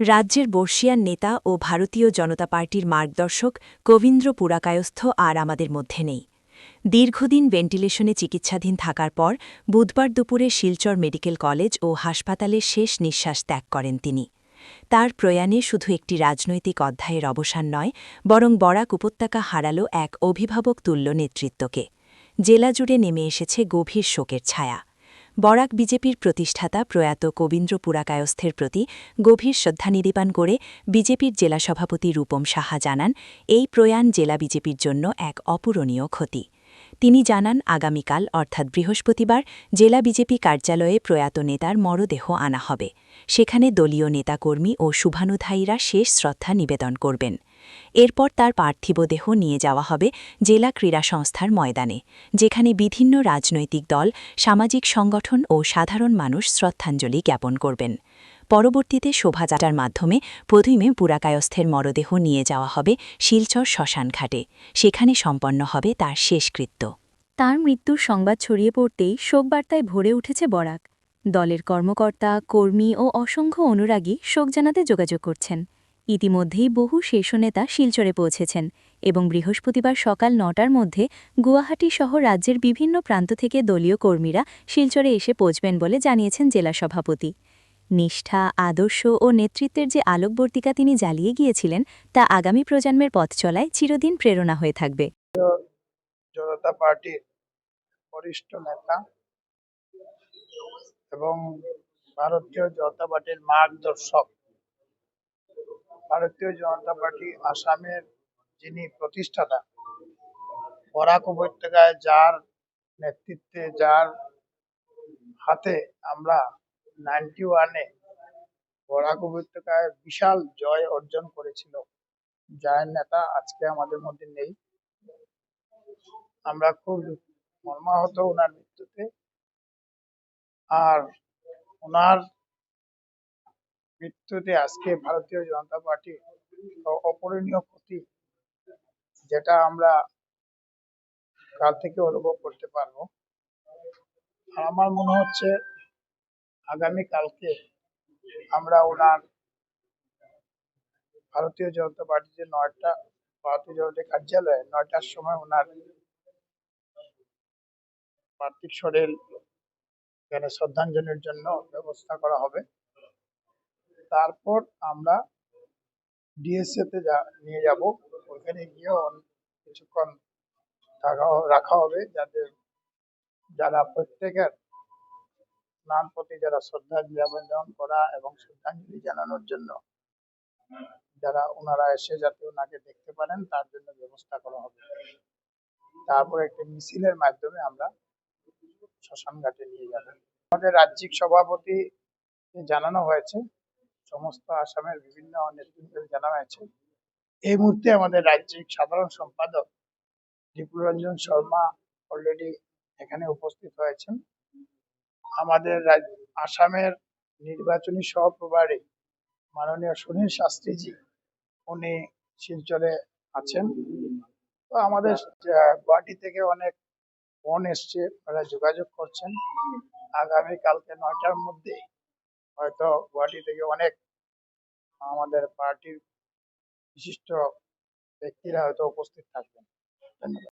রাজ্যের বর্ষিয়ান নেতা ও ভারতীয় জনতা পার্টির মার্গদর্শক কবীন্দ্র পুরাকায়স্থ আর আমাদের মধ্যে নেই। দীর্ঘদিন ভেন্টিলেশনে চিকিৎসাধীন থাকার পর বুধবার দুপুরে শিলচর মেডিকেল কলেজ ও হাসপাতালে শেষ নিঃশ্বাস ত্যাগ করেন তিনি। তার প্রয়াণে শুধু একটি রাজনৈতিক অধ্যায়ের অবসান নয়, বরং বরাক উপত্যকা হারালো এক অভিভাবক তুল্য নেতৃত্বকে। জেলা জুড়ে নেমে এসেছে গভীর শোকের ছায়া। বরাক বিজেপির প্রতিষ্ঠাতা প্রয়াত কবীন্দ্র পুরাকায়স্থের প্রতি গভীর শ্রদ্ধা নিবেদন করে বিজেপির জেলা সভাপতি রূপম সাহা জানান, এই প্রয়াণ জেলা বিজেপির জন্য এক অপূরণীয় ক্ষতি। তিনি জানান, আগামীকাল, অর্থাৎ বৃহস্পতিবার, জেলা বিজেপি কার্যালয়ে প্রয়াত নেতার মরদেহ আনা হবে। সেখানে দলীয় নেতাকর্মী ও শুভানুধায়ীরা শেষ শ্রদ্ধা নিবেদন করবেন। এরপর তার পার্থিব দেহ নিয়ে যাওয়া হবে জেলা ক্রীড়া সংস্থার ময়দানে, যেখানে বিভিন্ন রাজনৈতিক দল, সামাজিক সংগঠন ও সাধারণ মানুষ শ্রদ্ধাঞ্জলি জ্ঞাপন করবেন। পরবর্তীতে শোভাযাত্রার মাধ্যমে প্রথমে পুরাকায়স্থের মরদেহ নিয়ে যাওয়া হবে শিলচর শ্মশানঘাটে, সেখানে সম্পন্ন হবে তার শেষকৃত্য তার মৃত্যুর সংবাদ ছড়িয়ে পড়তেই শোকবার্তায় ভরে উঠেছে বরাক। দলের কর্মকর্তা, কর্মী ও অসংখ্য অনুরাগী শোক জানাতে যোগাযোগ করছেন। ইতিমধ্যেই বহু শীর্ষ নেতা শিলচরে পৌঁছেছেন এবং বৃহস্পতিবার সকাল নটার মধ্যে গুয়াহাটি সহ রাজ্যের বিভিন্ন প্রান্ত থেকে দলীয় কর্মীরা শিলচরে এসে পৌঁছবেন বলে জানিয়েছেন জেলা সভাপতি। নিষ্ঠা, আদর্শ ও নেতৃত্বের যে আলোকবর্তিকা তিনি জ্বালিয়ে গিয়েছিলেন, তা আগামী প্রজন্মের পথ চলায় চিরদিন প্রেরণা হয়ে থাকবে। জনতা পার্টির বরিষ্ঠ নেতা এবং ভারতীয় জনতা পার্টির মার্গদর্শক ভারতীয় জনতা পার্টি আসামের যিনি প্রতিষ্ঠাতা, বরাক উপত্যকায় যার নেতৃত্বে, যার হাতে আমরা নাইনটি ওয়ানে বরাক উপত্যকায় বিশাল জয় অর্জন করেছিল। যার নেতা আজকে আমাদের মধ্যে নেই। আমরা খুব মর্মাহত ওনার মৃত্যুতে আর ওনার মৃত্যুতে আজকে ভারতীয় জনতা পার্টি অপূরণীয় ক্ষতি যেটা আমরা কাল থেকে অনুভব করতে পারব। আমার মনে হচ্ছে আগামী কালকে আমরা ওনার ভারতীয় জনতা পার্টি যে নয়টা, ভারতীয় জনতা কার্যালয়ে নয়টার সময় ওনার পার্থিব শরীর এখানে শ্রদ্ধাঞ্জলির জন্য ব্যবস্থা করা হবে। তারপর আমরা ডিএসএ তে নিয়ে যাব। ওখানে গিয়ে কিছুক্ষণ রাখা হবে যাতে যারা প্রত্যেকের স্নান প্রতি যারা শ্রদ্ধা জ্ঞাপন করা এবং শ্রদ্ধাঞ্জলি জানানোর জন্য যারা ওনারা এসে যাতে ওনাকে দেখতে পারেন, তার জন্য ব্যবস্থা করা হবে। তারপর একটি মিছিলের মাধ্যমে আমরা শ্মশান ঘাটে নিয়ে যাব। আমাদের রাজ্যিক সভাপতি জানানো হয়েছে সমস্ত আসামের বিভিন্ন নেতৃত্বের জানা হয়েছে। এই মুহূর্তে আমাদের রাজ্যিক সাধারণ সম্পাদক দীপুরঞ্জন শর্মা অলরেডি এখানে উপস্থিত হয়েছেন। আমাদের আসামের নির্বাচনী সহপ্রভারী মাননীয় সুনীল শাস্ত্রীজি, উনি শিলচরে আছেন। তো আমাদের গুয়াহাটি থেকে অনেক ফোন এসছে তারা যোগাযোগ করছেন। আগামীকালকে নয়টার মধ্যে হয়তো গুয়াহাটি থেকে অনেক আমাদের পার্টির বিশিষ্ট ব্যক্তিরা হয়তো উপস্থিত থাকবেন। ধন্যবাদ।